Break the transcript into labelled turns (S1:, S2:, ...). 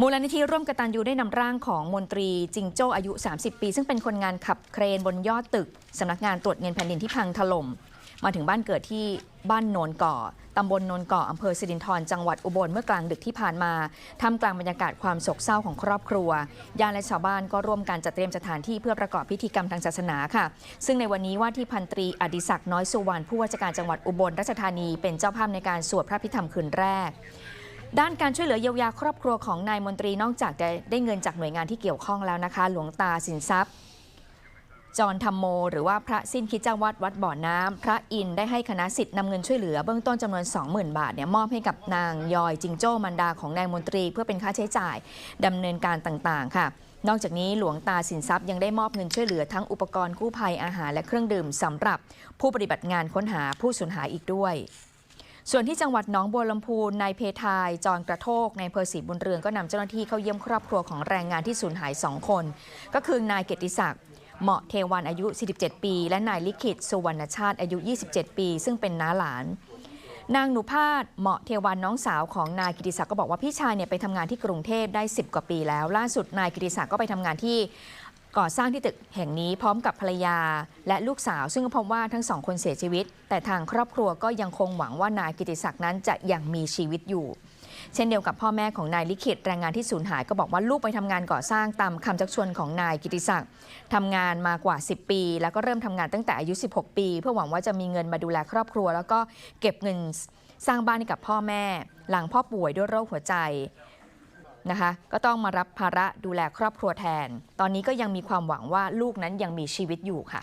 S1: มูลนิธิร่วมกตันยูได้นำร่างของมนตรีจิงโจ้อายุ 30 ปี ซึ่งเป็นคนงานขับเครนบนยอดตึกสำนักงานตรวจเงินแผ่นดินที่พังถล่ม มาถึงบ้านเกิดที่บ้านโนนก่อตำบลโนนก่ออำเภอสิรินธรจังหวัดอุบลเมื่อกลางดึกที่ผ่านมาทำกลางบรรยากาศความโศกเศร้าของครอบครัวญาติและชาวบ้านก็ร่วมกันจัดเตรียมสถานที่เพื่อประกอบพิธีกรรมทางศาสนาค่ะ ซึ่งในวันนี้ว่าที่พันตรีอดิศักดิ์น้อยสุวรรณผู้ว่าราชการจังหวัดอุบลราชธานีเป็นเจ้าภาพในการสวดพระพิธรรมคืนแรก ด้านการช่วยเหลือเยียวยาครอบครัวของนายมนตรีนอกจากจะได้เงินจากหน่วยงานที่เกี่ยวข้องแล้วนะคะ หลวงตาสินทรัพย์ จรธรรมโม หรือว่าพระสิ้นคิดเจ้าวัดวัดบ่อน้ำพระอินได้ให้คณะสิทธิ์นำเงินช่วยเหลือเบื้องต้นจำนวน 20,000 บาทเนี่ยมอบให้กับนางยอยจิงโจ้มันดาของนายมนตรี เพื่อเป็นค่าใช้จ่ายดำเนินการต่างๆ ค่ะนอกจากนี้หลวงตาสินทรัพย์ยังได้มอบเงินช่วยเหลือทั้งอุปกรณ์กู้ภัยอาหารและเครื่องดื่มสำหรับผู้ปฏิบัติงานค้นหาผู้สูญหายอีกด้วย ส่วนที่จังหวัดหนองบัวลำพูนายเพทาย จรกระโทกในอำเภอศรีบุญเรืองก็นำเจ้าหน้าที่เข้าเยี่ยมครอบครัวของแรงงานที่สูญหาย 2 คน ก็คือนายเกติศักดิ์เหมาะเทวันอายุ 47 ปี และนายลิขิตสุวรรณชาติอายุ 27 ปี ซึ่งเป็นน้าหลาน นางหนูพาดเหมาะเทวันน้องสาวของนายกิติศักดิ์ก็บอกว่าพี่ชายเนี่ยไปทำงานที่กรุงเทพได้ 10 กว่าปีแล้ว ล่าสุดนายกิติศักดิ์ก็ไปทำงานที่ ก่อสร้างที่ตึกแห่งนี้พร้อมกับภรรยา และลูกสาวซึ่งก็พบว่าทั้งสองคนเสียชีวิต แต่ทางครอบครัวก็ยังคงหวังว่านายกิติศักดิ์นั้นจะยังมีชีวิตอยู่ เช่นเดียวกับพ่อแม่ของนายลิขิตแรงงานที่สูญหายก็บอกว่าลูกไปทำงานก่อสร้างตามคำชักชวนของนายกิติศักดิ์ทำงานมากว่า 10 ปี แล้วก็เริ่มทำงานตั้งแต่อายุ 16 ปี เพื่อหวังว่าจะมีเงินมาดูแลครอบครัว แล้วก็เก็บเงินสร้างบ้านให้กับพ่อแม่ หลังพ่อป่วยด้วยโรคหัวใจ นะคะก็ต้องมารับภาระดูแลครอบครัวแทน ตอนนี้ก็ยังมีความหวังว่าลูกนั้นยังมีชีวิตอยู่ค่ะ